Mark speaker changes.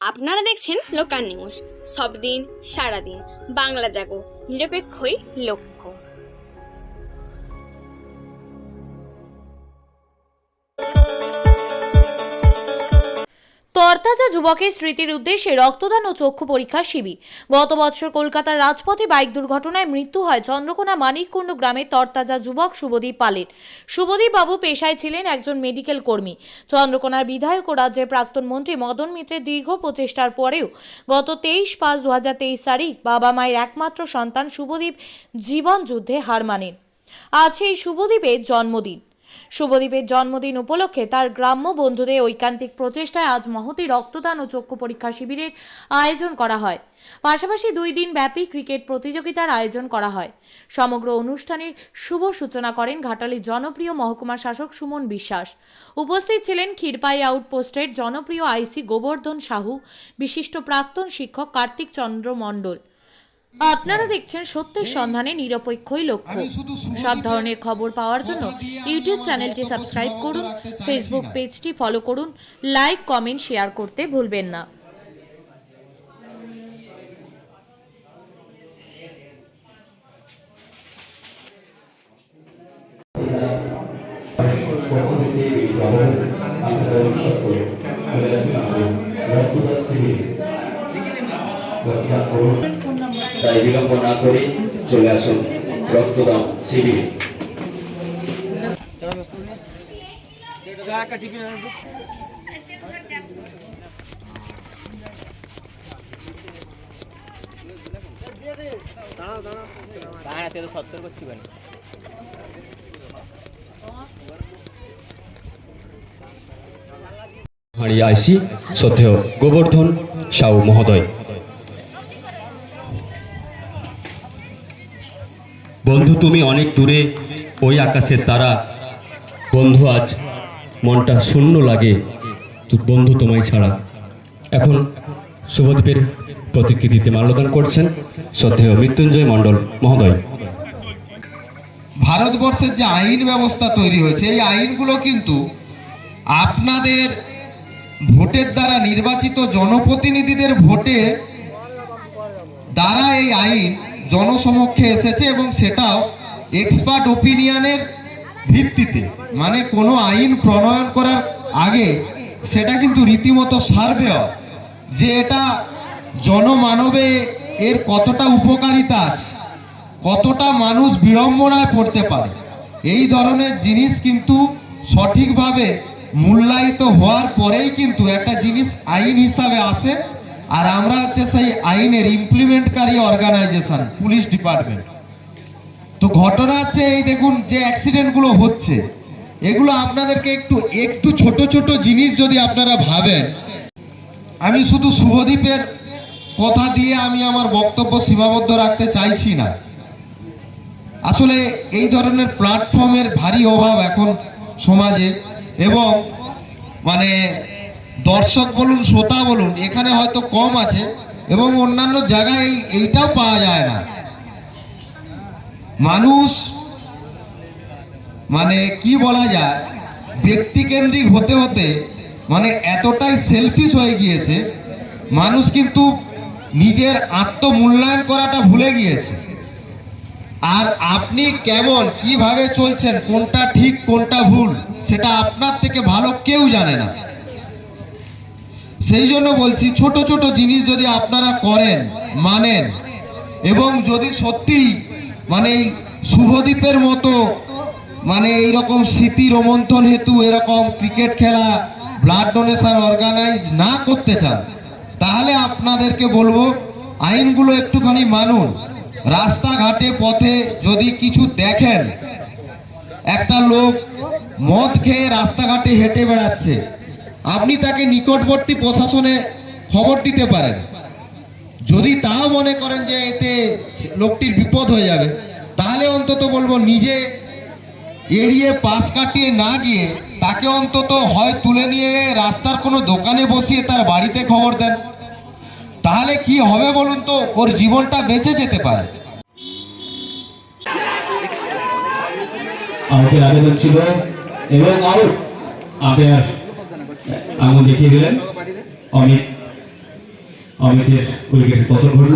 Speaker 1: আপনারা দেখছেন local news. সব দিন সারাদিন। বাংলা জাগো নিরপেক্ষই লক্ষ্য।
Speaker 2: তরতাজা যুবকের স্মৃতির উদ্দেশ্যে রক্তদান ও চক্ষু পরীক্ষা শিবির। গত বছর কলকাতার রাজপথে বাইক দুর্ঘটনায় মৃত্যু হয় চন্দ্রকোনা মানিককুণ্ড গ্রামের তরতাজা যুবক শুভদীপ পালের। শুভদীপ বাবু পেশায় ছিলেন একজন মেডিকেল কর্মী। চন্দ্রকোনার বিধায়ক ও রাজ্যের প্রাক্তন মন্ত্রী মদন মিত্রের দীর্ঘ প্রচেষ্টার পরেও গত তেইশ পাঁচ দু তারিখ বাবা মায়ের একমাত্র সন্তান শুভদীপ জীবন যুদ্ধে হার মানেন। আজ সেই শুভদীপের জন্মদিন। শুভদীপের জন্মদিন উপলক্ষে তার গ্রাম্য বন্ধুদের ঐকান্তিক প্রচেষ্টায় আজ মহতি রক্তদান ও চক্ষু পরীক্ষা শিবিরের আয়োজন করা হয়। পাশাপাশি দুই দিন ব্যাপী ক্রিকেট প্রতিযোগিতার আয়োজন করা হয়। সমগ্র অনুষ্ঠানের শুভ সূচনা করেন ঘাটালির জনপ্রিয় মহকুমা শাসক সুমন বিশ্বাস। উপস্থিত ছিলেন ক্ষীরপাই আউটপোস্টের জনপ্রিয় আইসি গোবর্ধন সাহু, বিশিষ্ট প্রাক্তন শিক্ষক কার্তিক চন্দ্র মণ্ডল। আপনারা দেখছেন সত্যের সন্ধানে নিরপেক্ষই লক্ষ্য। সব ধরনের খবর পাওয়ার জন্য ইউটিউব চ্যানেলটি সাবস্ক্রাইব করুন ফেসবুক পেজটি ফলো করুন লাইক কমেন্ট শেয়ার করতে ভুলবেন না।
Speaker 3: তাই বিলম্ব না করে চলে আসুন রক্তদান শিবিরে।
Speaker 4: দাঁড়াতে কেন
Speaker 5: আইসি শ্রদ্ধেয় গোবর্ধন সাউ মহোদয়। বন্ধু, তুমি অনেক দূরে, ওই আকাশের তারা। বন্ধু, আজ মনটা শূন্য লাগে বন্ধু তোমায় ছাড়া। এখন শুভদ্বীপের প্রতিকৃতিতে মাল্যদান করছেন শ্রদ্ধেয় মৃত্যুঞ্জয় মণ্ডল মহোদয়।
Speaker 6: ভারতবর্ষের যে আইন ব্যবস্থা তৈরি হয়েছে, এই আইনগুলো কিন্তু আপনাদের ভোটের দ্বারা নির্বাচিত জনপ্রতিনিধিদের ভোটের দ্বারা এই আইন জনসমক্ষে এসেছে এবং সেটাও এক্সপার্ট ওপিনিয়নের ভিত্তিতে। মানে কোনো আইন প্রণয়ন করার আগে সেটা কিন্তু রীতিমতো সার্ভে হয় যে এটা জনমানবে, এর কতটা উপকারিতা আছে, কতটা মানুষ বিড়ম্বনায় পড়তে পারে, এই ধরনের জিনিস কিন্তু সঠিকভাবে মূল্যায়িত হওয়ার পরেই কিন্তু একটা জিনিস আইন হিসাবে আসে আর আমরা হচ্ছে সেই আইনের ইমপ্লিমেন্টকারী অর্গানাইজেশন পুলিশ ডিপার্টমেন্ট তো ঘটনা হচ্ছে এই দেখুন, যে অ্যাক্সিডেন্টগুলো হচ্ছে, এগুলো আপনাদেরকে একটু একটু ছোট ছোট জিনিস যদি আপনারা ভাবেন, আমি শুধু শুভদ্বীপের কথা দিয়ে আমি আমার বক্তব্য সীমাবদ্ধ রাখতে চাইছি না। আসলে এই ধরনের প্ল্যাটফর্মের ভারী অভাব এখন সমাজে এবং মানে দর্শক বলুন, শ্রোতা বলুন, এখানে হয়তো কম আছে এবং অন্যান্য জায়গায় এইটাও পাওয়া যায় না। মানুষ মানে কি বলা যায়, ব্যক্তিকেন্দ্রিক হতে হতে মানে এতটাই সেলফিশ হয়ে গিয়েছে, মানুষ কিন্তু নিজের আত্মমূল্যায়ন করাটা ভুলে গিয়েছে। আর আপনি কেমন, কীভাবে চলছেন, কোনটা ঠিক, কোনটা ভুল, সেটা আপনার থেকে ভালো কেউ জানে না। সেই জন্য বলছি, ছোট ছোট জিনিস যদি আপনারা করেন, মানেন, এবং যদি সত্যি মানে এই শুভদ্বীপের মতো মানে এই রকম স্মৃতি রোমন্থন হেতু, এরকম ক্রিকেট খেলা ব্লাড ডোনেশন অর্গানাইজ না করতে চান, তাহলে আপনাদেরকে বলব, আইনগুলো একটুখানি মানুন। রাস্তাঘাটে, পথে যদি কিছু দেখেন, একটা লোক মদ খেয়ে রাস্তাঘাটে হেঁটে বেড়াচ্ছে আপনি তাকে নিকটবর্তী প্রশাসনে খবর দিতে পারেন। যদি তাও মনে করেন যে এতে লোকটির বিপদ হয়ে যাবে, তাহলে অন্তত বলব নিজে এড়িয়ে পাশ কাটিয়ে না গিয়ে তাকে অন্তত হয় তুলে নিয়ে রাস্তার কোনো দোকানে বসিয়ে তার বাড়িতে খবর দেন। তাহলে কি হবে বলুন তো? ওর জীবনটা বেঁচে যেতে পারে।
Speaker 5: আউটের আবেদন ছিল এবং আউট আম্পায়ার আঙুল দেখিয়ে দিলেন। অমিত অমিতের উইকেট পতন ঘটল